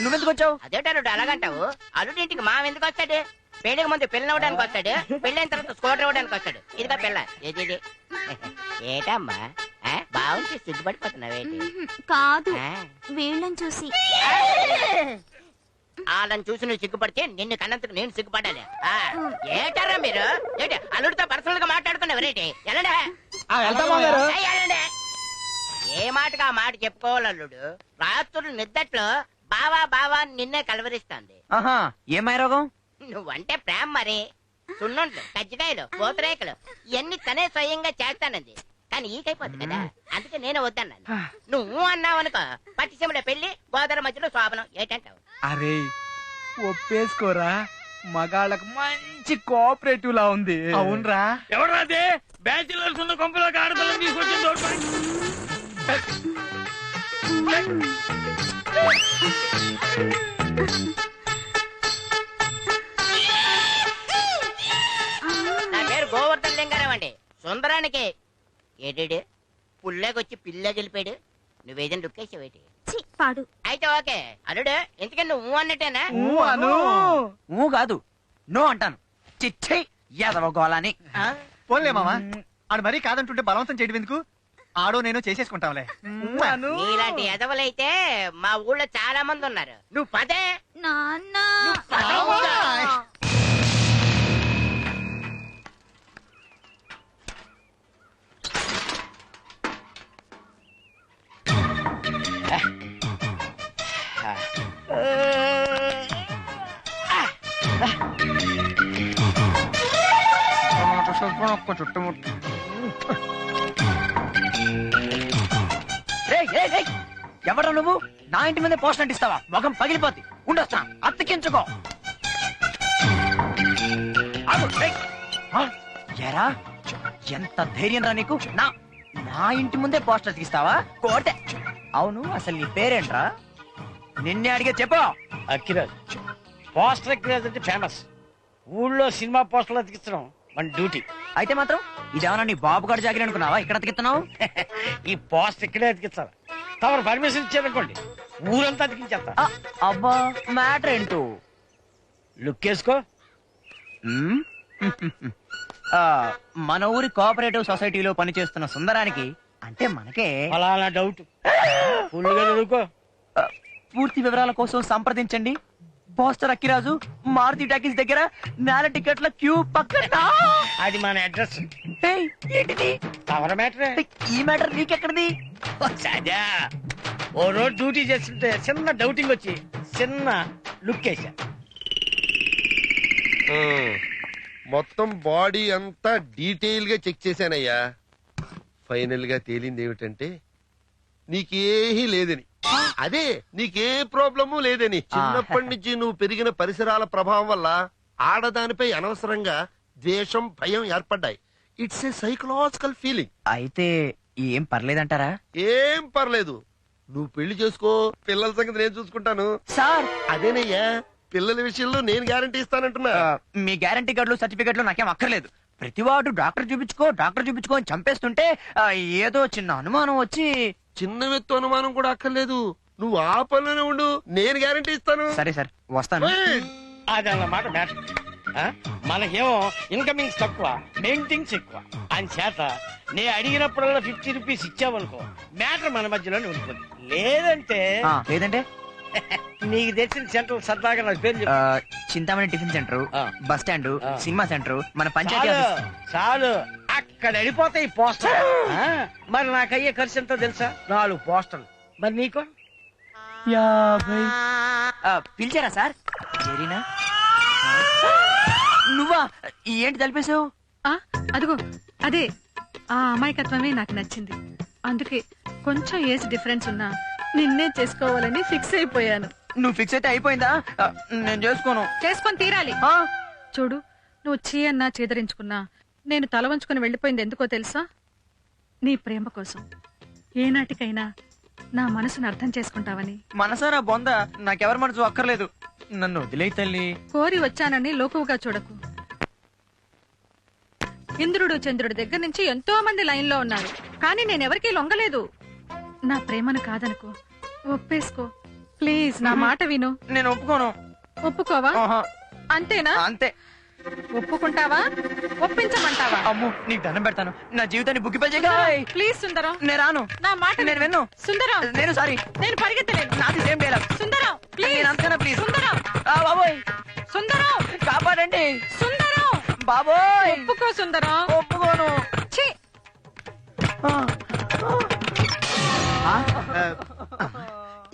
నువ్వెందుకు వచ్చావు? అదేంటి అల్లుడు అలాగంటావు అల్లుడు ఇంటికి మా ఎందుకు వస్తాడు? పెళ్ళికి ముందు పిల్లలు అవ్వడానికి వస్తాడు. పెళ్ళైన తర్వాత స్కూటర్ ఇవ్వడానికి వస్తాడు. ఇదిగా పిల్ల. ఏది? ఏటమ్మా? బాగుంది సిగ్గుపడిపోతున్నావేంటి కాదు. వీళ్ళని చూసి. వాళ్ళని చూసి నువ్వు సిగ్గుపడితే నిన్ను కన్నందుకు నేను సిగ్గుపడాలి. ఆ, ఏటారా మీరు? ఏంటి? అల్లుడితో పర్సనల్గా మాట్లాడుకున్నావు రేటి ఎలాడా ఏ మాటగా ఆ మాట చెప్పుకోవాలి అల్లుడు? రాత్రులు నిద్దట్లో బావా బావా నిన్నే కలవరిస్తాంది. ఆహా ఏమై రోగం? నువ్వంటే ప్రేమ మరి. సున్నుండ్లు కజ్జికాయలు పూతరేకలు ఇవన్నీ తనే స్వయంగా చేస్తానంది. కానీ ఈకైపోద్ది కదా. అందుకే నేను వద్దన్నాను. నువ్వు అన్నావు అనుకో పట్టిసీమల పెళ్ళి గోదావరి మధ్యలో శోభనం ఏటంటావు? అరే ఒప్పేసుకోరా. మగాళ్ళకు మంచి కోఆపరేటివ్ లా ఉంది. అవునరా. ఎవరాదే బ్యాచిలర్స్ ఉన్న కొంపలోకి ఆడపిల్లని తీసుకొచ్చి నా పేరు గోవర్ధన్ లింగారావు అండి. సుందరానికి ఏడేడు పుల్లేకొచ్చి పిల్ల గెలిపాడు నువ్వేదైనా రుక్కేసావేటి ఛీ, పాడు. అయితే ఓకే. అల్లుడు ఎందుకని నువ్వు అన్నట్టేనా? ఊ కాదు. నో అంటాను. చిచ్చై యాదవ గోళాని? పోన్లే మామా. ఆడు మరీ కాదంటుంటే బలవంతం చేయడం ఎందుకు? ఆడో నేను చేసేసుకుంటాంలే నీలాంటి ఎదవలైతే మా ఊళ్ళో చాలా మంది ఉన్నారు నువ్వు పదే నాన్న పదవుగా. ఎవరా నువ్వు? నా ఇంటి మీద పోస్ట్ అంటిస్తావా? ముఖం పగిలిపోద్ది. ఉండొస్తా. అత్తకించుకో ఆగు. ఆ, ఎరా ఎంత ధైర్యం రా నీకు? నా నా ఇంటి ముందే పోస్టర్ అతికిస్తావా? కోటే అవును అసలు నీ పేరేంట్రా? నిన్నే అడిగే చెప్పు. అక్కిరాజ్. పోస్టర్ అక్కిరాజ్ అంటే ఫేమస్ ఊళ్ళో సినిమా పోస్టర్లు అతికించడం మన డ్యూటీ. అయితే మాత్రం ఇదేమన్నా నీ బాబు గారు జాగిరి అనుకున్నావా? ఇక్కడ అతికిస్తున్నావు ఈ పోస్టర్ ఇక్కడే అతికిస్తారు తమరు పర్మిషన్ ఇచ్చారనుకోండి ఊరంతా అతికించేస్తా. ఆ, అబ్బా మ్యాటర్ ఏంటో? లుక్ వేసుకో. మ్మ్? ఆ, మన ఊరి కోఆపరేటివ్ సొసైటీలో పనిచేస్తున్న సుందరానికి అంటే మనకే ఫలానా డౌట్. ఫుల్గా చదువుకో. ఆ, పూర్తి వివరాల కోసం సంప్రదించండి. పోస్టర్ అక్కిరాజు మారుతి టాకీస్ దగ్గర నేల టికెట్ల క్యూ పక్కన. అది మన అడ్రస్. ఏయ్, ఏంటిది? తమర మ్యాటరే. ఏయ్, ఈ మ్యాటర్ నీకెక్కడిది? ఓ రోజు డ్యూటీ చేస్తుంటే చిన్న డౌటింగ్ వచ్చి చిన్న లుక్ వేసా. మొత్తం బాడీ అంతా డీటెయిల్గా చెక్ చేశానయ్యా. ఫైనల్గా తేలింది ఏమిటంటే నీకేహీ లేదని. అదే నీకే ప్రాబ్లము లేదని. చిన్నప్పటి నుంచి నువ్వు పెరిగిన పరిసరాల ప్రభావం వల్ల ఆడదానిపై అనవసరంగా ద్వేషం భయం ఏర్పడ్డాయి. ఇట్స్ ఏ సైకలాజికల్ ఫీలింగ్ అయితే ఏం పర్లేదంటారా? ఏం పర్లేదు. నువ్వు పెళ్ళి చేసుకో పిల్లల సంగతి నేను చూసుకుంటాను. సార్! అదేనయ్యా పిల్లల విషయంలో నేను గ్యారంటీ ఇస్తానంటున్నా. మీ గ్యారంటీ కార్డులు సర్టిఫికెట్లు నాకేం అక్కర్లేదు. ప్రతివాడు డాక్టర్ చూపించుకో డాక్టర్ చూపించుకో అని చంపేస్తుంటే ఆ, ఏదో చిన్న అనుమానం వచ్చి చిన్న వ్యక్తి అనుమానం కూడా అక్కర్లేదు. నువ్వు ఆ పనిలోనే ఉండు నేను గ్యారంటీ ఇస్తాను. సరే సార్ వస్తాను. ఏయ్! అది అన్నమాట మ్యాటర్ మనకేమో ఇన్కమింగ్స్ తక్కువ మెయింటింగ్స్ ఎక్కువ. అని చేత నేను అడిగినప్పుడల్లా ఫిఫ్టీ రూపీస్ ఇచ్చావనుకో మ్యాటర్ మన మధ్యలోనే ఉంటుంది లేదంటే ఆ, లేదంటే? నీకు తెచ్చిన సెంటర్ సరదాగా నాకు పేరు ఆ, చెప్పు చింతామణి టిఫిన్ సెంటర్ ఆ. బస్ స్టాండ్ ఆ. సినిమా సెంటర్ మన పంచాయతీ చాలు ఆఫీస్. చాలు. అక్కడ వెళ్ళిపోతాయి పోస్టర్. మరి నాకు అయ్యే ఖర్చు ఎంతో తెలుసా? నాలుగు పోస్టర్లు. మరి నీకు? యాభై. ఆ, పిలిచారా సార్? జరీనా ఆ, నువ్వా? ఏంటి తలిపేశావు? ఆ అదిగో అదే ఆ అమాయకత్వమే నాకు నచ్చింది. అందుకే కొంచెం ఏజ్ డిఫరెన్స్ ఉన్నా నిన్నే చేసుకోవాలని ఫిక్స్ అయిపోయాను. నువ్వు ఫిక్స్ అయితే అయిపోయిందా? ఆ, నేను చేసుకోను. చేసుకొని తీరాలి. ఆ, చూడు నువ్వు చీ అన్నా చేదరించుకున్నా నేను తల వంచుకొని వెళ్ళిపోయింది ఎందుకో తెలుసా? నీ ప్రేమ కోసం. ఏనాటికైనా నా మనసును అర్థం చేసుకుంటావని. మనసారా బొంద? నాకెవరి మనసు అక్కర్లేదు. నన్ను వదిలేయి తల్లి. కోరి వచ్చానని లోకువుగా చూడకు. ఇంద్రుడు చంద్రుడి దగ్గర నుంచి ఎంతో మంది లైన్లో ఉన్నారు. కానీ నేనెవరికీ లొంగలేదు. నా ప్రేమను కాదనుకో ఒప్పేసుకో. ప్లీజ్ నా మాట విను. నేను ఒప్పుకోను. ఒప్పుకోవా? అంతేనా? అంతే. ఒప్పుకుంటావా? ఒప్పించమంటావా? అమ్ము నీకు దండం పెడతాను. నా జీవితాన్ని బుక్కి ప్లీజ్ సుందరం. నేను రాను. నా మాట నేను విన్ను. సుందరం. నేను సారీ. నేను పరిగెత్తలేను నాది సేమ్ డైలాగ్ సుందరం ప్లీజ్. నేను అంతేనా ప్లీజ్? సుందరం. బాబోయ్. సుందరం. కాపాడండి. సుందరం. బాబోయ్! ఒప్పుకో సుందరం. ఒప్పుకోను. ఛీ!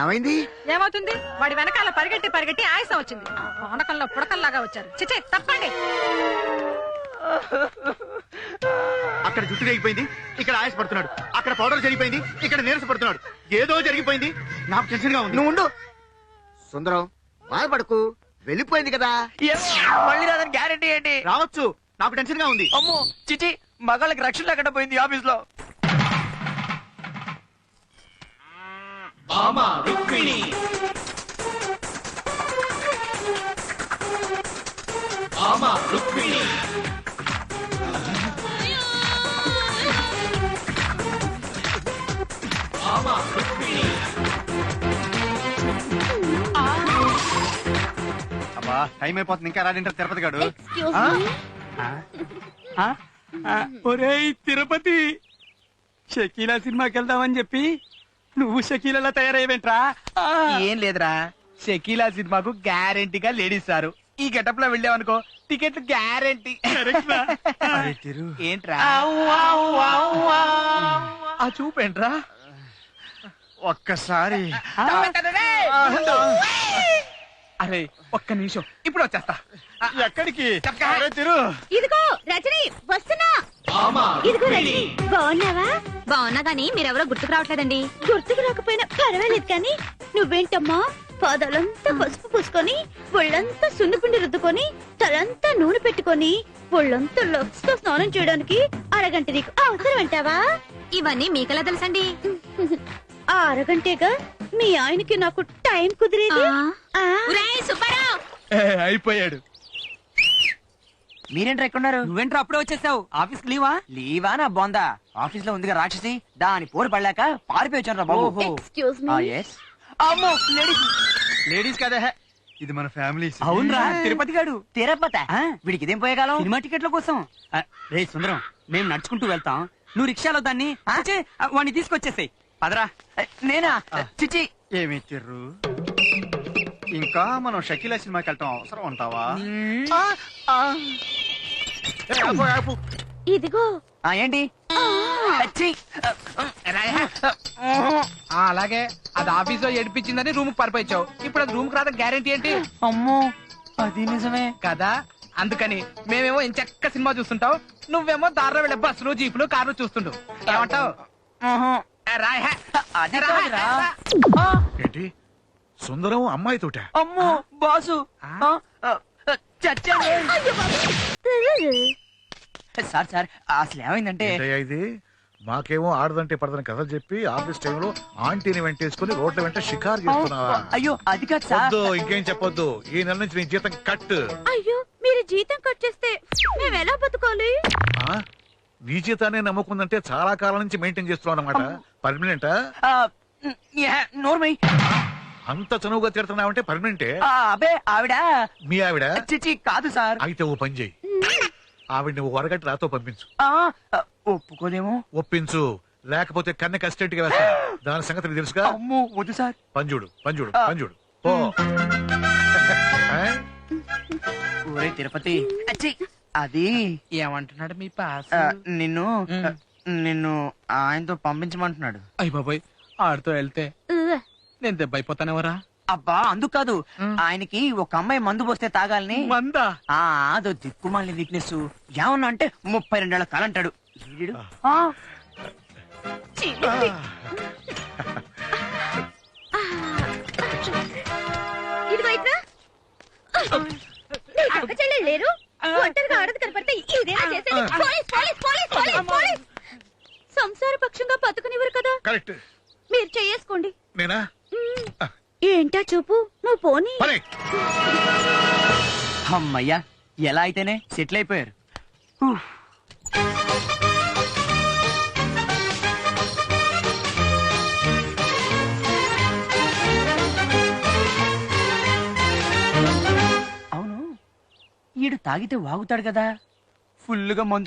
ఏమైంది? ఏమవుతుంది? వాడి వెనకాల పరిగెట్టి పరిగెట్టి ఆయాసం వచ్చింది. పానకంలో పుడకల్లాగా వచ్చారు. చిచే తప్పండి. అక్కడ జుట్టు తెగిపోయింది ఇక్కడ ఆయాస పడుతున్నాడు. అక్కడ పౌడర్ జరిగిపోయింది. ఇక్కడ నీరస పడుతున్నాడు. ఏదో జరిగిపోయింది. నాకు టెన్షన్గా ఉంది. నువ్వు ఉండు. సుందరం బాధపడకు. వెళ్ళిపోయింది కదా. ఏమో, మళ్ళీ రాదని గ్యారెంటీ ఏంటి? రావచ్చు. నాకు టెన్షన్గా ఉంది. అమ్మో చిచి మగాళ్ళకి రక్షణ లేకుండా పోయింది ఆఫీస్లో. అబ్బా టైం అయిపోతుంది ఇంకా రాడింటారు తిరుపతి గాడు. ఎక్స్క్యూజ్ మీ ఒరేయ్ తిరుపతి! షకీలా సినిమాకి వెళ్దామని చెప్పి నువ్వు షకీలలా తయారయ్యేంట్రా ఏం లేదురా. షకీలా సినిమాకు గ్యారెంటీగా లేడీస్ సారు. ఈ గెటప్లో వెళ్ళావనుకో టికెట్లు గ్యారెంటీ. ఏంట్రా? ఆ చూపేంట్రా ఒక్కసారి. అరే ఒక్క నిమిషం. ఇప్పుడు వచ్చేస్తా. ఎక్కడికి? అరే తిరు. ఇదిగో రజని వస్తున్నా. ఇదిగో రజని బాగున్నావా? బాగున్నా గానీ మీరెవరో గుర్తుకు రావట్లేదండి. గుర్తుకు రాకపోయినా పర్వాలేదు కానీ నువ్వేంటమ్మా? పాదాలంతా పసుపు పూసుకొని ఒళ్ళంతా సున్నిపిండి రుద్దుకొని తలంతా నూనె పెట్టుకొని ఒళ్ళంతా లక్స్తో స్నానం చేయడానికి అరగంట నీకు అవసరం అంటావా? ఇవన్నీ మీకెలా తెలుసండి? ఆ అరగంటేగా మీ ఆయనకి నాకు టైం కుదిరేది? అయిపోయాడు. మీరేంట్రా ఎక్కడున్నారు నువ్వేంట్రా అప్పుడే వచ్చేసావు? ఆఫీస్ లీవా? లీవా నా బొందా? ఆఫీస్లో ఉందిగా రాక్షసి దాని పోరు పడలేక పారిపోయి వచ్చాను రా బాబు ఎక్స్క్యూజ్ ఆ, మీ yes. అమ్మో లేడీస్ లేడీస్ కదా. హే. ఇది మన ఫ్యామిలీ అవునరా. తిరుపతి గాడు. తిరపత. వీడికి ఇదేం పోయే కాలం సినిమా టికెట్ల కోసం. రే సుందరం మేము నడుచుకుంటూ వెళ్తాం. నువ్వు రిక్షాలో దాన్ని వాడిని తీసుకొచ్చేసాయి. పదరా. నేనా? చిచి ఏమి తిర్రు ఇంకా మనం షకీలా సినిమాకి వెళ్ళటం అవసరం అంటావా? ఏ, ఆపు, ఆపు. ఇదిగో. ఆ ఏంటి! ఆ, అలాగే. అది ఆఫీస్లో ఏడిపించిందని రూమ్ పరిపోయించావు. ఇప్పుడు అది రూమ్కి రాదా గ్యారెంటీ ఏంటి? అమ్మో అది నిజమే. కదా? అందుకని మేమేమో ఎంచక్క సినిమా చూస్తుంటావు. నువ్వేమో దారిలో వెళ్ళే బస్సులు జీపులు కార్లు చూస్తుంటావు ఏమంటావు? ఆహా. రాయ్ హే. అది రా, కాదురా. రా. ఆ, ఏంటి? సుందరం అమ్మాయి తోట. అమ్మో బాసు. సార్ సార్ అసలు ఏమైందంటే ఇది? మాకేమో ఆడదంటే పడదని కథలు చెప్పి ఆఫీస్ టైంలో ఆంటీని వెంటేసుకుని రోడ్ల వెంట షికారు చేస్తున్నావా? అయ్యో అది కాదు సార్. ఇంకేం చెప్పొద్దు. ఈ నెల నుంచి నీ జీతం కట్. అయ్యో మీరు జీతం కట్ చేస్తే మేము ఎలా బతకాలి ఆ? నీ జీతాన్ని నమ్ముకుందంటే చాలా కాలం నుంచి మెయింటైన్ చేస్తున్నావు అనమాట పర్మనెంట్ నోర్మై. అంత చనువుగా తిడుతున్నావంటే పర్మనెంటే ఆ, అబే ఆవిడ? మీ ఆవిడ? చిచి కాదు సార్. అయితే ఓ పని చేయి. ఆవిడ నువ్వు వరగట్టి రాతో పంపించు. ఆ, ఒప్పుకోదేమో? ఒప్పించు. లేకపోతే కన్నె కస్టెంట్కి వెళ్తా దాని సంగతి నీకు తెలుసుగా? అమ్మో వద్దు సార్. పంజుడు పంజుడు. పంజుడు ఓ ఊరే తిరుపతి. అచ్చి. అది ఏమంటున్నాడు మీ పాస్? ఆ, నిన్ను. నిన్ను ఆయనతో పంపించమంటున్నాడు. అయ్య బాబాయ్ ఆడితో వెళ్తే నేను దెబ్బ అయిపోతానేవరా? అబ్బా అందుకు కాదు. ఉమ్. ఆయనకి ఒక అమ్మాయి మందు పోస్తే తాగాలని. మందా? ఆ అదో దిక్కుమాలిన వీక్నెస్ ఏమన్నా అంటే ముప్పై రెండేళ్ళ కాలంటాడు ఈడు, ఆ, ఇదిగో ఇట్రా నీకు అక్క చెల్లెలు లేరు. ఒంటరిగా ఆడదు కనపడితే ఇదేనా చేసేది? Police police police police police. సంసార పక్షంగా బతుకునివ్వరు కదా. కరెక్ట్. మీరు చేసుకోండి. నేనా? ఏంటా చూపు? నువ్వు పోనీ. అమ్మయ్యా ఎలా అయితేనే సెటిల్ అయిపోయారు. ఉఫ్. అవును ఈడు తాగితే వాగుతాడు కదా. ఫుల్లుగా మందు